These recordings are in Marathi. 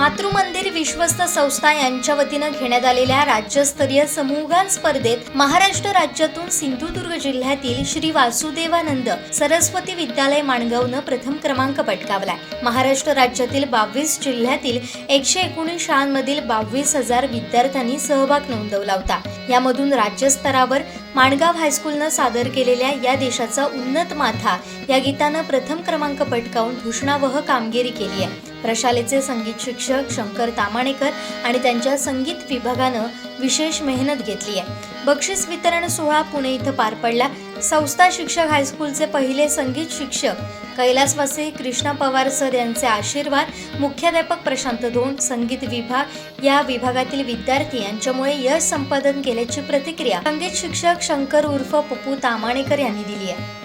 मातृमंदिर विश्वस्त संस्था यांच्या वतीनं घेण्यात आलेल्या राज्यस्तरीय समूहगान स्पर्धेत महाराष्ट्र राज्यातून सिंधुदुर्ग जिल्ह्यातील श्री वासुदेवानंद सरस्वती विद्यालय माणगावनं प्रथम क्रमांक पटकावलाय. महाराष्ट्र राज्यातील बावीस जिल्ह्यातील एकशे एकोणीस शाळांमधील बावीस हजार विद्यार्थ्यांनी सहभाग नोंदवला होता. यामधून राज्यस्तरावर माणगाव हायस्कूलनं सादर केलेल्या या देशाचा उन्नत माथा या गीतानं प्रथम क्रमांक पटकावून भूषणावह कामगिरी केली आहे. प्रशालेचे संगीत शिक्षक शंकर तामाणेकर आणि त्यांच्या संगीत विभागानं विशेष मेहनत घेतली आहे. बक्षीस वितरण सोहळा पुणे इथं पार पडला. संस्था शिक्षक हायस्कूलचे पहिले संगीत शिक्षक कैलासवासी कृष्णा पवार सर यांचे आशीर्वाद मुख्याध्यापक प्रशांत धोंड संगीत विभाग या विभागातील विद्यार्थी यांच्यामुळे यश संपादन केल्याची प्रतिक्रिया संगीत शिक्षक शंकर उर्फ पप्पू तामाणेकर यांनी दिली आहे.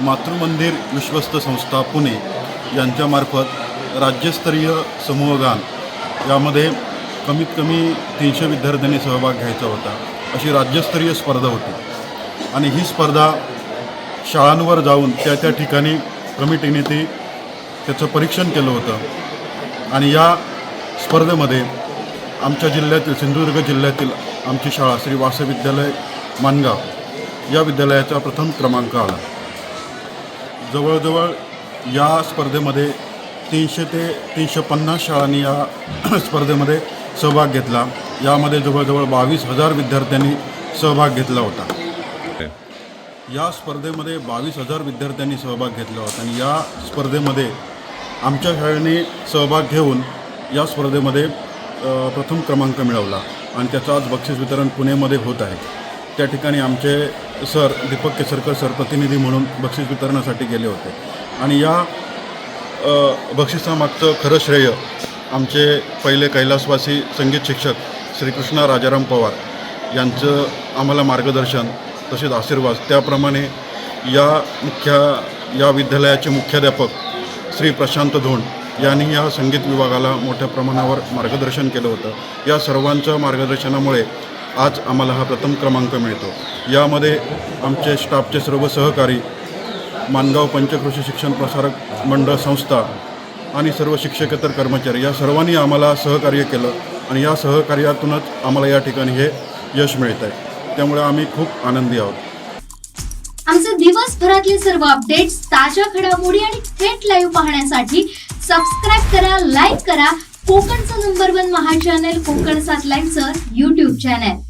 मातृमंदिर विश्वस्त संस्था पुणे यांच्यामार्फत राज्यस्तरीय समूहगान यामध्ये कमीत कमी तीनशे विद्यार्थ्यांनी सहभाग घ्यायचा होता. अशी राज्यस्तरीय स्पर्धा होती. आणि ही स्पर्धा शाळांवर जाऊन त्या त्या ठिकाणी कमिटीने ती त्याचं परीक्षण केलं होतं. आणि या स्पर्धेमध्ये आमच्या जिल्ह्यातील सिंधुदुर्ग जिल्ह्यातील आमची शाळा श्री वासविद्यालय मानगाव या विद्यालयाचा प्रथम क्रमांक आला. जवळजवळ या स्पर्धेमध्ये तीनशे ते तीनशे पन्नास शाळांनी या स्पर्धेमध्ये सहभाग घेतला. यामध्ये जवळजवळ बावीस हजार विद्यार्थ्यांनी सहभाग घेतला होता. या स्पर्धेमध्ये बावीस हजार विद्यार्थ्यांनी सहभाग घेतला होता आणि या स्पर्धेमध्ये आमच्या शाळेने सहभाग घेऊन या स्पर्धेमध्ये प्रथम क्रमांक मिळवला आणि त्याचं आज बक्षीस वितरण पुणेमध्ये होत आहे. त्या ठिकाणी आमचे सर दीपक केसरकर सर प्रतिनिधी म्हणून बक्षीस वितरणासाठी गेले होते. आणि या बक्षिसामागचं खरं श्रेय. आमचे पहिले कैलासवासी संगीत शिक्षक श्रीकृष्णा राजाराम पवार यांचं आम्हाला मार्गदर्शन तसेच आशीर्वाद. त्याप्रमाणे या मुख्या या विद्यालयाचे मुख्याध्यापक श्री प्रशांत धोंड यांनी या संगीत विभागाला मोठ्या प्रमाणावर मार्गदर्शन केलं होतं. या सर्वांच्या मार्गदर्शनामुळे आज आम्हाला हा प्रथम क्रमांक मिळतो. यामध्ये आमचे स्टाफचे सर्व सहकारी मानगाव पंचकृषी शिक्षण प्रसारक मंडळ संस्था आणि सर्व शिक्षकेतर कर्मचारी या सर्वांनी आम्हाला सहकार्य केलं आणि या सहकार्यातूनच आम्हाला या ठिकाणी हे यश मिळत आहे त्यामुळे आम्ही खूप आनंदी आहोत. आमचे दिवसभरातले सर्व अपडेट्स ताज्या घडामोडी आणि थेट लाईव्ह पाहण्यासाठी सबस्क्राईब करा लाईक करा. कोकणचं नंबर वन महा चॅनल कोकण सात लाईनचं युट्यूब चॅनल